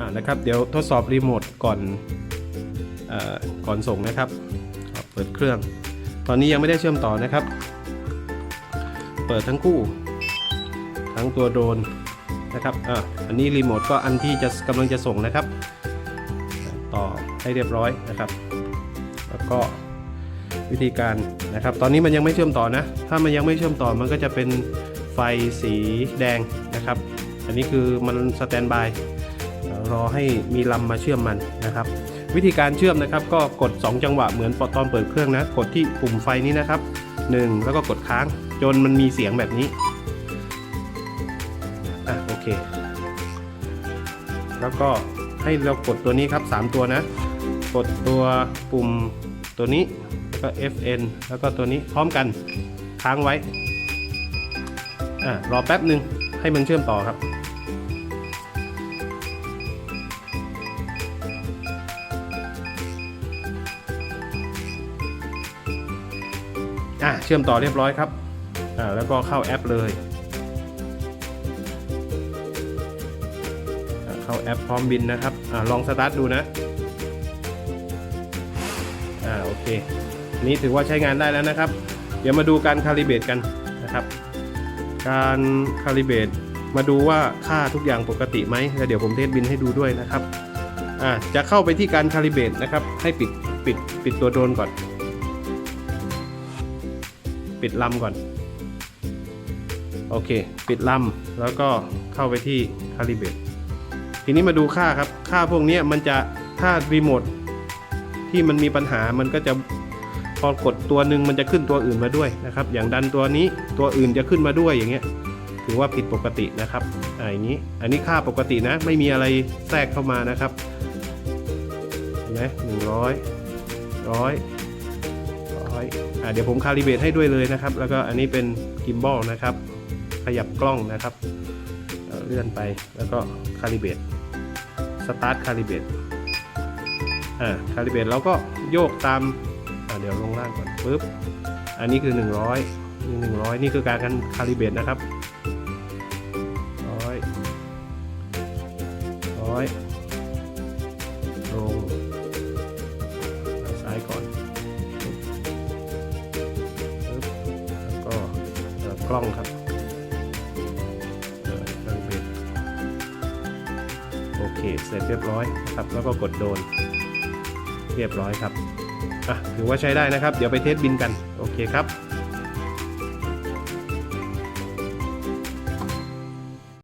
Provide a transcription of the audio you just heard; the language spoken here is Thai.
อ่านะครับเดี๋ยวทดสอบรีโมทก่อนอก่อนส่งนะครับ เปิดเครื่อง ตอนนี้ยังไม่ได้เชื่อมต่อนะครับ เปิดทั้งคู่ ทั้งตัวโดรนนะครับอ่าอันนี้รีโมทก็อันที่จะกำลังจะส่งนะครับ ต่อให้เรียบร้อยนะครับ แล้วก็วิธีการนะครับ ตอนนี้มันยังไม่เชื่อมต่อนะ ถ้ามันยังไม่เชื่อมต่อมันก็จะเป็นไฟสีแดงนะครับ อันนี้คือมันสแตนบาย รอให้มีลำมาเชื่อมมันนะครับ วิธีการเชื่อมนะครับ ก็กด 2 จังหวะเหมือนตอนเปิดเครื่องนะ กดที่ปุ่มไฟนี้นะครับ 1 แล้วก็กดค้างจนมันมีเสียงแบบนี้อะโอเค แล้วก็ให้เรากดตัวนี้ครับ 3 ตัวนะ กดตัวปุ่มตัวนี้แล้วก็ FN แล้วก็ตัวนี้พร้อมกันค้างไว้อ่ารอแป๊บหนึ่งให้มันเชื่อมต่อครับ อะเชื่อมต่อเรียบร้อยครับอ่าแล้วก็เข้าแอปเลยอ่าเข้าแอปพร้อมบินนะครับอ่าลองสตาร์ทดูนะอ่าโอเค นี่ถือว่าใช้งานได้แล้วนะครับ เดี๋ยวมาดูการคาลิเบตกันนะครับ การคาลิเบตมาดูว่าค่าทุกอย่างปกติไหมแล้วเดี๋ยวผมเทสบินให้ดูด้วยนะครับอ่าจะเข้าไปที่การคาลิเบตนะครับ ให้ปิดปิดปิดตัวโดรนก่อน ปิดลำก่อน โอเค ปิดลำแล้วก็เข้าไปที่คาลิเบตทีนี้มาดูค่าครับ ค่าพวกนี้มันจะถ้ารีโมทที่มันมีปัญหามันก็จะพอกดตัวหนึ่งมันจะขึ้นตัวอื่นมาด้วยนะครับ อย่างดันตัวนี้ตัวอื่นจะขึ้นมาด้วยอย่างเงี้ย ถือว่าผิดปกตินะครับอ่าอย่างนี้ อันนี้ค่าปกตินะ ไม่มีอะไรแทรกเข้ามานะครับ เห็นไหมหนึ่งร้อยร้อย อยอเดี๋ยวผมคาลิเบตให้ด้วยเลยนะครับ แล้วก็อันนี้เป็นกิมบอลนะครับ ขยับกล้องนะครับเเลื่อนไปแล้วก็คาลิเบตสตาร์ทคาลิเบตอ่าคาลิเบรตเราก็โยกตามอ่าเดี๋ยวลงล่างก่อนปึ๊บอันนี้คือ 100นี่100 นี่คือการกันคาลิเบตนะครับร้อยร้อยลง กล้องครับเอ่อคาลิเบโอเค เสร็จเรียบร้อยครับ แล้วก็กดโดน เรียบร้อยครับ อะ ถือว่าใช้ได้นะครับ เดี๋ยวไปเทสบินกัน โอเคครับ